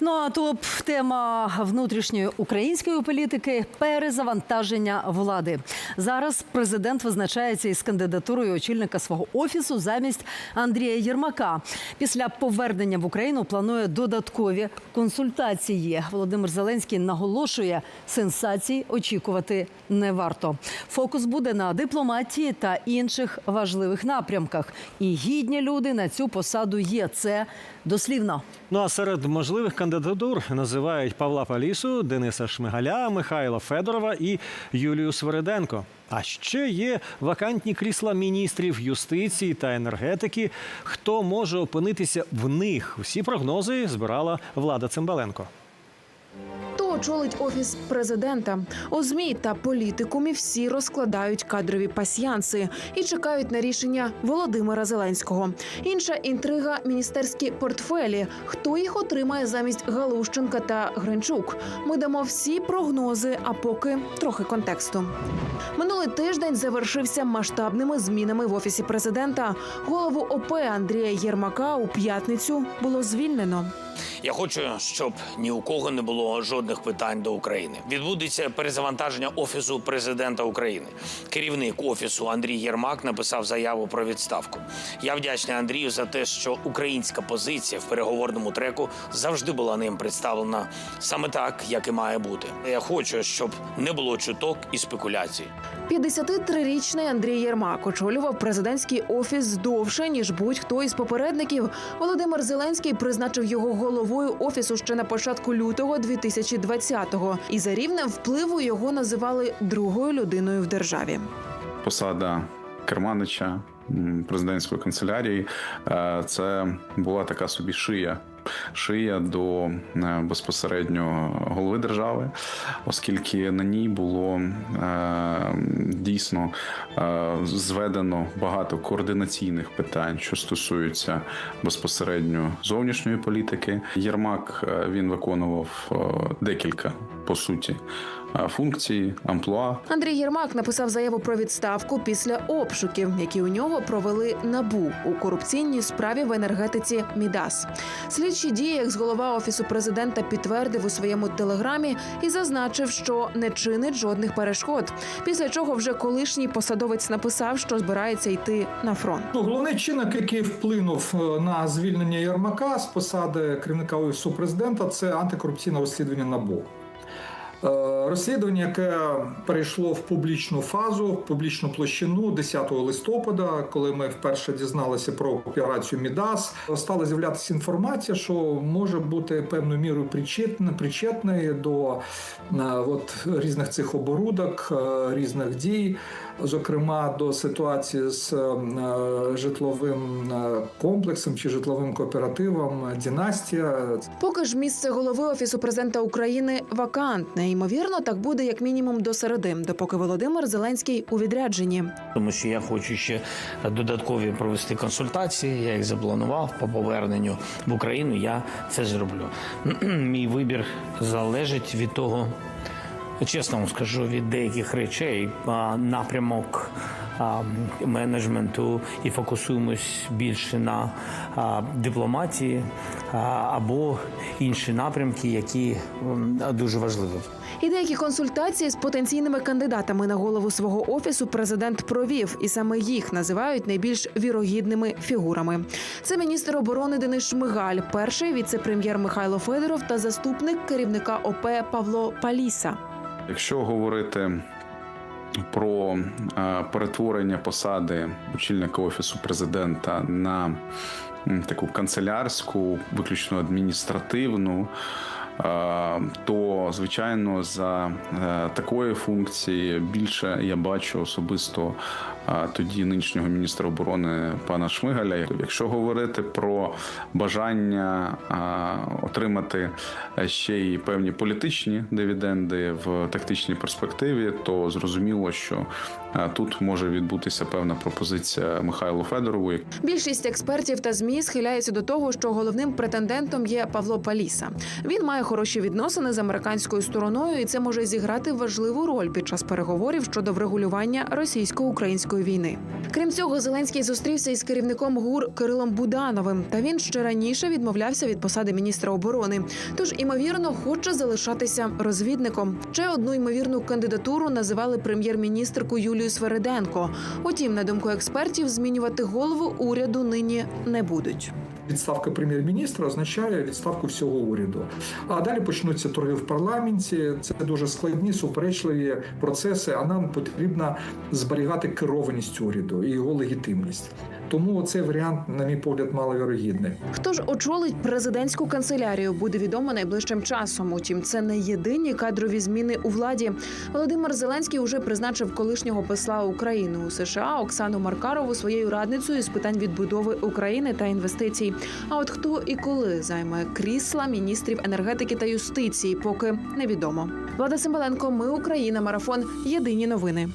Ну а топ тема внутрішньої української політики перезавантаження влади. Зараз президент визначається із кандидатурою очільника свого офісу замість Андрія Єрмака. Після повернення в Україну планує додаткові консультації. Володимир Зеленський наголошує, сенсацій очікувати не варто. Фокус буде на дипломатії та інших важливих напрямках. І гідні люди на цю посаду є. Це дослівно. Ну а серед можливих кандидатур називають Павла Палісу, Дениса Шмигаля, Михайла Федорова і Юлію Свериденко. А ще є вакантні крісла міністрів юстиції та енергетики. Хто може опинитися в них? Всі прогнози збирала влада Цимбаленко. Очолить офіс президента? У змі та політикумі всі розкладають кадрові пасьянси і чекають на рішення Володимира Зеленського. Інша інтрига міністерські портфелі. Хто їх отримає замість Галущенка та Гринчук? Ми дамо всі прогнози, а поки трохи контексту. Минулий тиждень завершився масштабними змінами в офісі президента. Голову ОП Андрія Єрмака у п'ятницю було звільнено. Я хочу, щоб ні у кого не було жодних питань до України. Відбудеться перезавантаження офісу президента України. Керівник офісу Андрій Єрмак написав заяву про відставку. Я вдячний Андрію за те, що українська позиція в переговорному треку завжди була ним представлена саме так, як і має бути. Я хочу, щоб не було чуток і спекуляцій. 53-річний Андрій Єрмак очолював президентський офіс довше ніж будь-хто із попередників. Володимир Зеленський призначив його головою офісу ще на початку лютого 2020-го. І за рівнем впливу його називали другою людиною в державі. посада керманича президентської канцелярії. е, Це була така собі шия. Шия до е, безпосередньо голови держави, оскільки на ній було е, дійсно е, зведено багато координаційних питань, що стосуються безпосередньо зовнішньої політики. Єрмак він виконував декілька по суті функцій, амплуа Андрій Єрмак написав заяву про відставку після обшуків, які у нього провели набу у корупційній справі в енергетиці Мідас. Слідчі дії, як з голова офісу президента, підтвердив у своєму телеграмі і зазначив, що не чинить жодних перешкод. Після чого вже колишній посадовець написав, що збирається йти на фронт. Ну, головний чинник, який вплинув е, на звільнення Єрмака з посади керівника офісу президента, це антикорупційне розслідування НАБУ. Е, Розслідування, яке перейшло в публічну фазу, в публічну площину 10 листопада, коли ми вперше дізналися про операцію Мідас, стала з'являтися інформація, що може бути певною мірою причетний, причетний до е, от, різних цих оборудок, е, різних дій, зокрема до ситуації з житловим комплексом чи житловим кооперативом Дінастія. Поки ж місце голови офісу президента України вакантне. Ймовірно, так буде як мінімум до середи, допоки Володимир Зеленський у відрядженні. тому що я хочу ще додаткові провести консультації. Я їх запланував по поверненню в Україну. Я це зроблю. Мій вибір залежить від того, чесно вам скажу, від деяких речей напрямок. Менеджменту і фокусуємось більше на дипломатії або інші напрямки, які дуже важливі. І деякі консультації з потенційними кандидатами на голову свого офісу президент провів, і саме їх називають найбільш вірогідними фігурами. Це міністр оборони Денис Шмигаль, перший віце-прем'єр Михайло Федоров та заступник керівника ОП Павло Паліса. Якщо говорити про е, перетворення посади очільника офісу президента на таку канцелярську, виключно адміністративну, то звичайно за е, такої функції більше я бачу особисто е, тоді нинішнього міністра оборони пана Шмигаля. Якщо говорити про бажання е, отримати ще й певні політичні дивіденди в тактичній перспективі, то зрозуміло, що Е, Тут може відбутися певна пропозиція Михайлу Федорову, Більшість експертів та змі схиляються до того, що головним претендентом є Павло Паліса. Він має хороші відносини з американською стороною, і це може зіграти важливу роль під час переговорів щодо врегулювання російсько-української війни. Крім цього, Зеленський зустрівся із керівником ГУР Кирилом Будановим. Та він ще раніше відмовлявся від посади міністра оборони. Тож, імовірно, хоче залишатися розвідником. Ще одну ймовірну кандидатуру називали прем'єр-міністрку Юлію Свериденко. Утім, на думку експертів, змінювати голову уряду нині не будуть. Відставка прем'єр-міністра означає відставку всього уряду. А далі почнуться торги в парламенті. Це дуже складні, суперечливі процеси. А нам потрібно зберігати керованість уряду і його легітимність. Тому цей варіант, на мій погляд, маловірогідний. Хто ж очолить президентську канцелярію, буде відомо найближчим часом. Утім, це не єдині кадрові зміни у владі. Володимир Зеленський уже призначив колишнього посла України у США Оксану Маркарову своєю радницею з питань відбудови України та інвестицій. А от хто і коли займе крісла міністрів енергетики та юстиції, поки невідомо. Влада Симбаленко, ми Україна, марафон. Єдині новини.